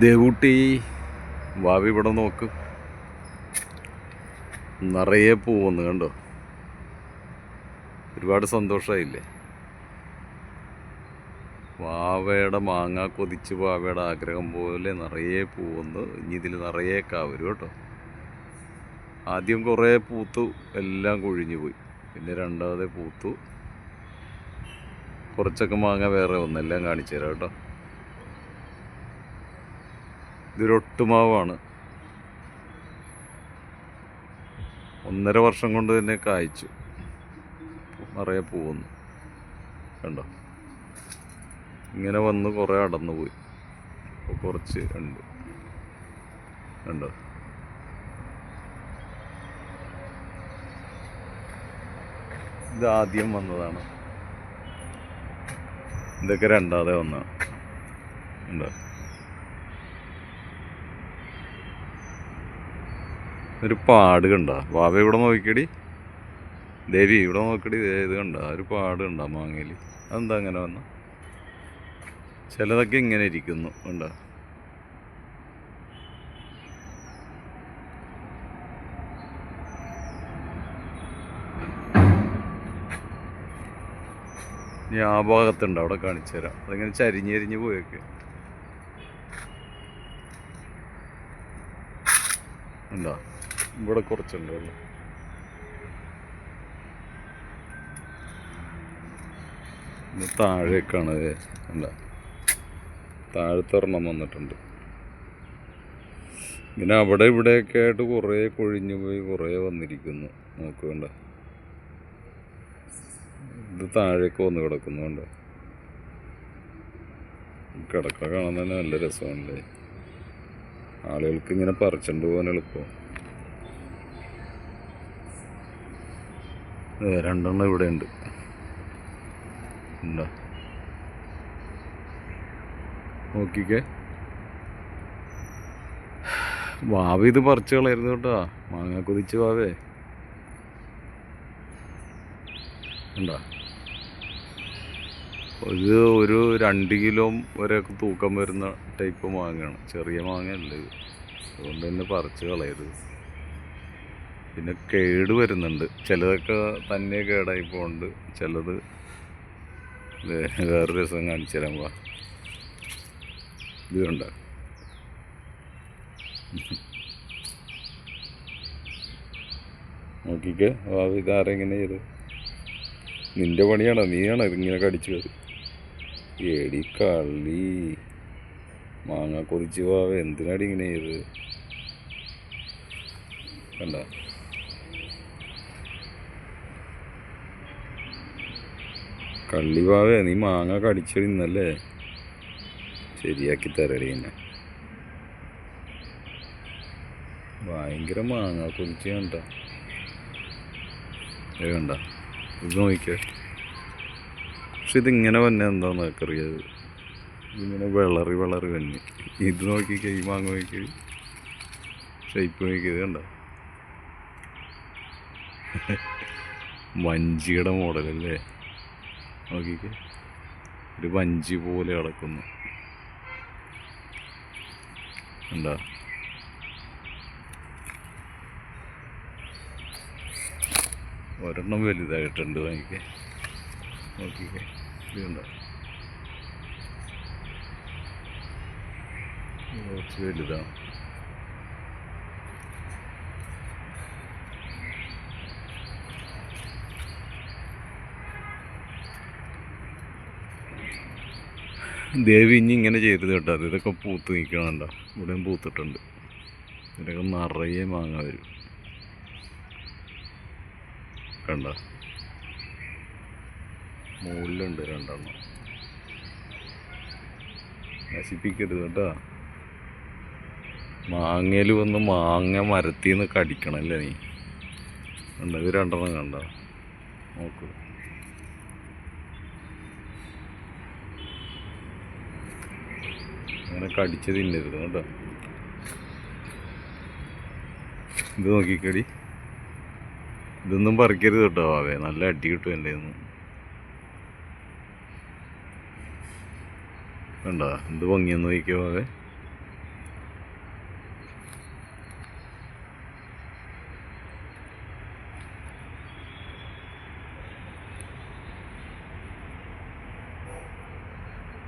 ദേവൂട്ടി വാവി ഇവിടെ നോക്ക്. നിറയെ പൂവന്ന് കണ്ടോ? ഒരുപാട് സന്തോഷമായില്ലേ വാവയുടെ മാങ്ങ കൊതിച്ച് വാവയുടെ ആഗ്രഹം പോലെ നിറയെ പൂവന്ന് ഇനി ഇതിൽ നിറയെ കാവരും കേട്ടോ. ആദ്യം കുറേ പൂത്തു എല്ലാം കൊഴിഞ്ഞു പോയി. പിന്നെ രണ്ടാമത് പൂത്തു. കുറച്ചൊക്കെ മാങ്ങ വേറെ ഒന്നെല്ലാം കാണിച്ചു തരാം കേട്ടോ. ഇതൊരു ഒട്ടുമാവാണ് ഒന്നര വർഷം കൊണ്ട് തന്നെ കായ്ച്ചു. നിറയെ പോകുന്നു കണ്ടോ? ഇങ്ങനെ വന്ന് കുറേ അടന്നു പോയി അപ്പോൾ കുറച്ച് ഉണ്ട്. കണ്ടോ? ഇത് ആദ്യം വന്നതാണ്. ഇതൊക്കെ രണ്ടാമതെ വന്നതാണ്. ഉണ്ടോ ഒരു പാട് കണ്ട. വാവ ഇവിടെ നോക്കിയടി. ദേവി ഇവിടെ നോക്കടി ഇത് കണ്ട. ഒരു പാട് കണ്ട മാങ്ങയിൽ അതെന്താ അങ്ങനെ വന്ന? ചിലതൊക്കെ ഇങ്ങനെ ഇരിക്കുന്നു കണ്ട. ഇനി ആ ഭാഗത്തുണ്ട്. അവിടെ കാണിച്ചു തരാം. അതിങ്ങനെ ചരിഞ്ഞരിഞ്ഞ് പോയൊക്കെ. ഉണ്ടോ ഇവിടെ കുറച്ചുണ്ട് വെള്ളം താഴേക്കാണ് അല്ല താഴത്തെ ഒരെണ്ണം വന്നിട്ടുണ്ട്. പിന്നെ അവിടെ ഇവിടെയൊക്കെ ആയിട്ട് കുറേ കൊഴിഞ്ഞു പോയി കുറേ വന്നിരിക്കുന്നു. നോക്ക് വേണ്ട ഇത് താഴേക്ക് വന്ന് കിടക്കുന്നുണ്ട് കിടക്ക കാണാൻ തന്നെ നല്ല രസമുണ്ട് ആളുകൾക്ക് ഇങ്ങനെ പറിച്ചുകൊണ്ട് പോകാൻ എളുപ്പം. രണ്ടെണ്ണം ഇവിടെ ഉണ്ട്? ഉണ്ടോ നോക്കിക്കേ. വാവ് ഇത് പറിച്ചു കളയായിരുന്നു കേട്ടോ. മാങ്ങ കുതിച്ച് വാവേ. ഉണ്ടോ ഇത് ഒരു രണ്ട് കിലോ വരെയൊക്കെ തൂക്കം വരുന്ന ടൈപ്പ് മാങ്ങയാണ്. ചെറിയ മാങ്ങയല്ലേ ഇത്. അതുകൊണ്ട് തന്നെ പറിച്ച് കളയരുത്. പിന്നെ കേട് വരുന്നുണ്ട്. ചിലതൊക്കെ തന്നെ കേടായി പോകുന്നുണ്ട് ചിലത് വേറൊരു രസം കാണിച്ചു തരാൻ പോവാ. ഇത് കണ്ട? നോക്കിക്കേ. വാ ഇതാരെങ്ങനെ ചെയ്ത്? നിന്റെ പണിയാണോ? നീയാണോ ഇതിങ്ങനെ കടിച്ചു കയറി? എടി കള്ളി. മാങ്ങ കൊതിച്ച് പോവ എന്തിനാടി ഇങ്ങനെ ചെയ്ത്? കണ്ട? കള്ളി പാവേ നീ മാങ്ങ കടിച്ചിരുന്നല്ലേ ശരിയാക്കി തരടി എന്നെ. ഭയങ്കര മാങ്ങ കുടിച്ച കണ്ട. ഇത് നോക്കിക്കേ. പക്ഷെ ഇതിങ്ങനെ വന്നെ എന്താന്ന് നോക്കറിയത് ഇതിങ്ങനെ വിളറി വിളറി വന്നെ. ഇത് നോക്കി ഈ മാങ്ങ നോക്കി ഷേപ്പ് നോക്കിയത് കണ്ട. വഞ്ചിയുടെ മോഡലല്ലേ? നോക്കിക്കേ. ഒരു വഞ്ചി പോലെ കിടക്കുന്നു. എന്താ ഒരെണ്ണം വലുതായിട്ടുണ്ട് എനിക്ക് നോക്കിക്കേ. ഇതുണ്ടോ കുറച്ച് വലുതാണ്. ദേവി ഇനി ഇങ്ങനെ ചെയ്തത് കേട്ടോ. അത് ഇതൊക്കെ പൂത്ത് നിൽക്കണുണ്ടോ ഇവിടെയും പൂത്തിട്ടുണ്ട്. ഇതിനൊക്കെ നിറയെ മാങ്ങ വരും. കണ്ട? മുകളിലുണ്ട് രണ്ടെണ്ണം. നശിപ്പിക്കരുത് കേട്ടോ. മാങ്ങയിൽ വന്ന് മാങ്ങ മരത്തിൽ നിന്ന് കടിക്കണല്ലേ നീ? കണ്ട? ഇത് രണ്ടെണ്ണം കണ്ട? നോക്കൂ. അങ്ങനെ കടിച്ച് തിന്നരുത് കേട്ടോ. ഇത് നോക്കിക്കടി. ഇതൊന്നും പറിക്കരുത് കേട്ടോ അവേ നല്ല അടി കിട്ടും എന്റെ നിന്ന് വേണ്ട എന്ത് ഭംഗിയെന്ന് നോക്കിയോ അവേ